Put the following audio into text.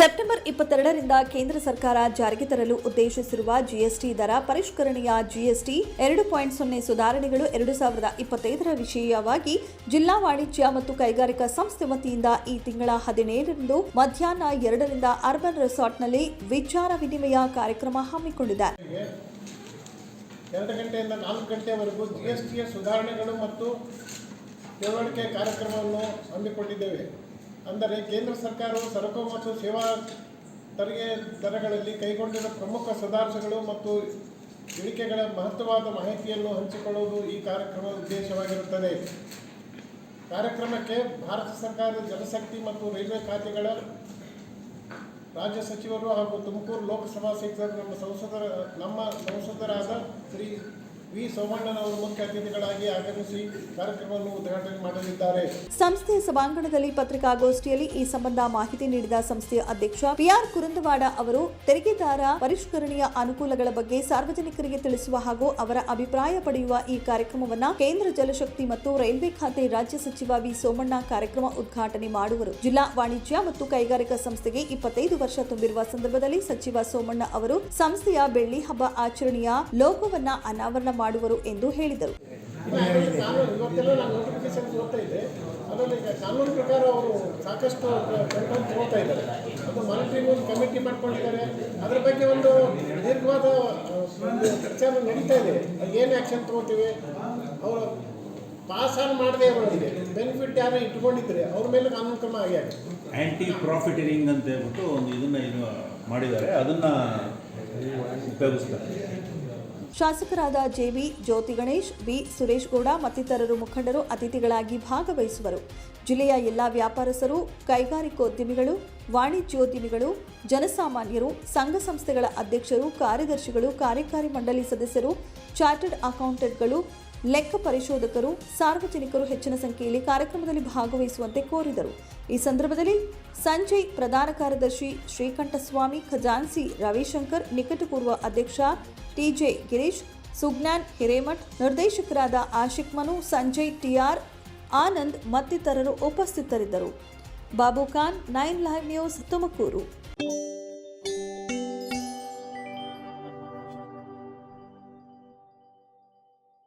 September ಇಪ್ಪತ್ತೆರಡರಿಂದ ಕೇಂದ್ರ ಸರ್ಕಾರ ಜಾರಿಗೆ ತರಲು ಉದ್ದೇಶಿಸಿರುವ ಜಿಎಸ್ಟಿ ದರ ಪರಿಷ್ಕರಣೆಯ ಜಿಎಸ್ಟಿ ಎರಡು ಪಾಯಿಂಟ್ ಸೊನ್ನೆ ಸುಧಾರಣೆಗಳು ಎರಡು ಸಾವಿರದ ಇಪ್ಪತ್ತೈದರ ವಿಷಯವಾಗಿ ಜಿಲ್ಲಾ ವಾಣಿಜ್ಯ ಮತ್ತು ಕೈಗಾರಿಕಾ ಸಂಸ್ಥೆ ವತಿಯಿಂದ ಈ ತಿಂಗಳ ಹದಿನೇಳರಂದು ಮಧ್ಯಾಹ್ನ ಎರಡರಿಂದ ಅರ್ಬನ್ ರೆಸಾರ್ಟ್ನಲ್ಲಿ ವಿಚಾರ ವಿನಿಮಯ ಕಾರ್ಯಕ್ರಮ ಹಮ್ಮಿಕೊಂಡಿದೆ. ಹಮ್ಮಿಕೊಂಡಿದ್ದೇವೆ. ಅಂದರೆ ಕೇಂದ್ರ ಸರ್ಕಾರವು ಸರಕು ಮತ್ತು ಸೇವಾ ತೆರಿಗೆ ದರಗಳಲ್ಲಿ ಕೈಗೊಂಡಿರುವ ಪ್ರಮುಖ ಸುಧಾರಣೆಗಳು ಮತ್ತು ಇಳಿಕೆಗಳ ಮಹತ್ವವಾದ ಮಾಹಿತಿಯನ್ನು ಹಂಚಿಕೊಳ್ಳುವುದು ಈ ಕಾರ್ಯಕ್ರಮದ ಉದ್ದೇಶವಾಗಿರುತ್ತದೆ. ಕಾರ್ಯಕ್ರಮಕ್ಕೆ ಭಾರತ ಸರ್ಕಾರದ ಜಲಶಕ್ತಿ ಮತ್ತು ರೈಲ್ವೆ ಖಾತೆಗಳ ರಾಜ್ಯ ಸಚಿವರು ಹಾಗೂ ತುಮಕೂರು ಲೋಕಸಭಾ ಕ್ಷೇತ್ರದ ನಮ್ಮ ಸಂಸದರ ನಮ್ಮ ಸಂಸದರಾದ ಶ್ರೀ ವಿ ಸೋಮಣ್ಣನವರು ಮುಖ್ಯ ಅತಿಥಿಗಳಾಗಿ ಆಗಮಿಸಿ ಕಾರ್ಯಕ್ರಮವನ್ನು ಉದ್ಘಾಟನೆ ಮಾಡಲಿದ್ದಾರೆ. ಸಂಸ್ಥೆಯ ಸಭಾಂಗಣದಲ್ಲಿ ಪತ್ರಿಕಾಗೋಷ್ಠಿಯಲ್ಲಿ ಈ ಸಂಬಂಧ ಮಾಹಿತಿ ನೀಡಿದ ಸಂಸ್ಥೆಯ ಅಧ್ಯಕ್ಷ ಪಿಆರ್ ಕುರುಂದವಾಡ ಅವರು, ತೆರಿಗೆದಾರ ಪರಿಷ್ಕರಣೆಯ ಅನುಕೂಲಗಳ ಬಗ್ಗೆ ಸಾರ್ವಜನಿಕರಿಗೆ ತಿಳಿಸುವ ಹಾಗೂ ಅವರ ಅಭಿಪ್ರಾಯ ಪಡೆಯುವ ಈ ಕಾರ್ಯಕ್ರಮವನ್ನು ಕೇಂದ್ರ ಜಲಶಕ್ತಿ ಮತ್ತು ರೈಲ್ವೆ ಖಾತೆ ರಾಜ್ಯ ಸಚಿವ ವಿ ಸೋಮಣ್ಣ ಕಾರ್ಯಕ್ರಮ ಉದ್ಘಾಟನೆ ಮಾಡುವರು. ಜಿಲ್ಲಾ ವಾಣಿಜ್ಯ ಮತ್ತು ಕೈಗಾರಿಕಾ ಸಂಸ್ಥೆಗೆ ಇಪ್ಪತ್ತೈದು ವರ್ಷ ತುಂಬಿರುವ ಸಂದರ್ಭದಲ್ಲಿ ಸಚಿವ ಸೋಮಣ್ಣ ಅವರು, ಸಂಸ್ಥೆಯ ಬೆಳ್ಳಿ ಹಬ್ಬ ಆಚರಣೆಯ ಲೋಗೋವನ್ನ ಅನಾವರಣ ಮಾಡುವರು ಎಂದು ಹೇಳಿದರು. ಇವತ್ತೆಲ್ಲ ಓದ್ತಾ ಇದ್ದೆ ಅದರಲ್ಲಿ ಈಗ ಕಾನೂನು ಪ್ರಕಾರ ಅವರು ಸಾಕಷ್ಟು ಕಂಟ್ರೋಲ್ ತಗೋತಾ ಇದ್ದಾರೆ ಅದು ಮಾನಿಟರಿಂಗ್ ಒಂದು ಕಮಿಟಿ ಮಾಡ್ಕೊಂಡಿದ್ದಾರೆ ಅದರ ಬಗ್ಗೆ ಒಂದು ದೀರ್ಘವಾದ ಚರ್ಚೆ ನಡೀತಾ ಇದೆ ಏನು ಆ್ಯಕ್ಷನ್ ತಗೋತೀವಿ ಅವರು ಪಾಸ್ ಆನ್ ಮಾಡದೇ ಅವರಿಗೆ ಬೆನಿಫಿಟ್ ಯಾರು ಇಟ್ಕೊಂಡಿದ್ರೆ ಅವ್ರ ಮೇಲೆ ಕಾನೂನು ಕ್ರಮ ಆಗುತ್ತೆ ಆ್ಯಂಟಿ ಪ್ರಾಫಿಟರಿಂಗ್ ಅಂತ ಹೇಳ್ಬಿಟ್ಟು ಒಂದು ಇದನ್ನು ಏನು ಮಾಡಿದ್ದಾರೆ. ಅದನ್ನು ಉಪಯೋಗಿಸ್ತಾರೆ. ಶಾಸಕರಾದ ಜೆವಿ, ಜ್ಯೋತಿ ಗಣೇಶ್ ಬಿ ಸುರೇಶ್ ಗೌಡ ಮತ್ತಿತರರು ಮುಖಂಡರು ಅತಿಥಿಗಳಾಗಿ ಭಾಗವಹಿಸುವರು. ಜಿಲ್ಲೆಯ ಎಲ್ಲಾ ವ್ಯಾಪಾರಸ್ಥರು, ಕೈಗಾರಿಕೋದ್ಯಮಿಗಳು, ವಾಣಿಜ್ಯೋದ್ಯಮಿಗಳು, ಜನಸಾಮಾನ್ಯರು, ಸಂಘ ಸಂಸ್ಥೆಗಳ ಅಧ್ಯಕ್ಷರು, ಕಾರ್ಯದರ್ಶಿಗಳು, ಕಾರ್ಯಕಾರಿ ಮಂಡಳಿ ಸದಸ್ಯರು, ಚಾರ್ಟರ್ಡ್ ಅಕೌಂಟೆಂಟ್ಗಳು ಲೆಕ್ಕ ಪರಿಶೋಧಕರು, ಸಾರ್ವಜನಿಕರು ಹೆಚ್ಚಿನ ಸಂಖ್ಯೆಯಲ್ಲಿ ಕಾರ್ಯಕ್ರಮದಲ್ಲಿ ಭಾಗವಹಿಸುವಂತೆ ಕೋರಿದರು. ಈ ಸಂದರ್ಭದಲ್ಲಿ ಸಂಜಯ್ ಪ್ರಧಾನ ಕಾರ್ಯದರ್ಶಿ ಶ್ರೀಕಂಠಸ್ವಾಮಿ, ಖಜಾನ್ಸಿ ರವಿಶಂಕರ್, ನಿಕಟಪೂರ್ವ ಅಧ್ಯಕ್ಷ ಟಿಜೆ ಗಿರೀಶ್, ಸುಜ್ಞಾನ್ ಹಿರೇಮಠ್, ನಿರ್ದೇಶಕರಾದ ಆಶಿಕ್ ಮನು, ಸಂಜಯ್ ಟಿಆರ್ ಆನಂದ್ ಮತ್ತಿತರರು ಉಪಸ್ಥಿತರಿದ್ದರು. Babu Khan, nine live news Tumakuru.